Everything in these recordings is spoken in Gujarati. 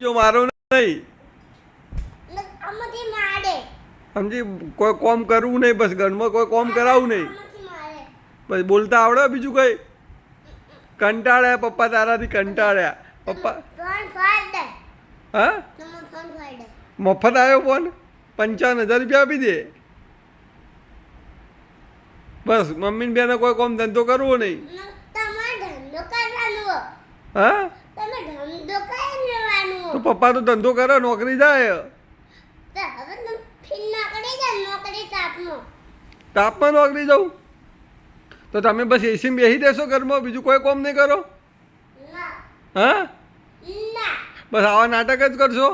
જો મારો નહીં. સમજી કોઈ કોમ કરવું નહીં બસ ઘરમાં કોઈ કોમ કરાવવું નહીં. બસ બોલતા આવડે બીજું કઈ? કંટાળ્યા પપ્પા તારાથી કંટાળ્યા. પપ્પા હા? મફત આવ્યો ફોન પંચાવન હજાર રૂપિયા આપી દે. બસ મમ્મી બેને કોઈ કોમ ધંધો કરવો નહીં. હા? તમે ધંધો તો પપ્પા તો ધંધો કરે નોકરી જાય. તાપમાં. નોકરી જાઉં? તો તમે બસ એસીમાં બેસી દેશો ઘરમાં બીજું કોઈ કોમ નહીં કરો? હા? બસ આવા નાટક જ કરશો?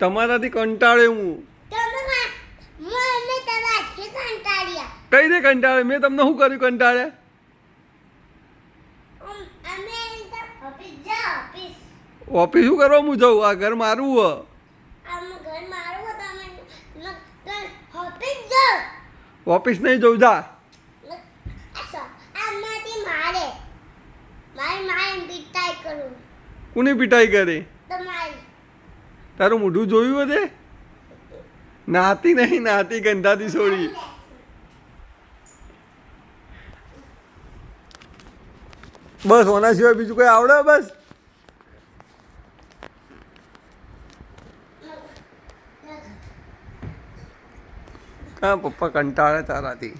તમારાથી કંટાળે હું. કઈ દે કંટાળે? મેં તમને શું કર્યું કંટાળ્યા ઓફિસ શું કરવા હું જાઉં? આ ઘર મારું હ. ઓફિસ નહીં જવું જા. કોની પીટાઈ કરી? તારું મોઢું જોયું હતે નાતી નહીં નાતી ગંધાતી છોડી. બસ ઓના સિવાય બીજું કઈ આવડે બસ? હા પપ્પા કંટાળે તારાથી?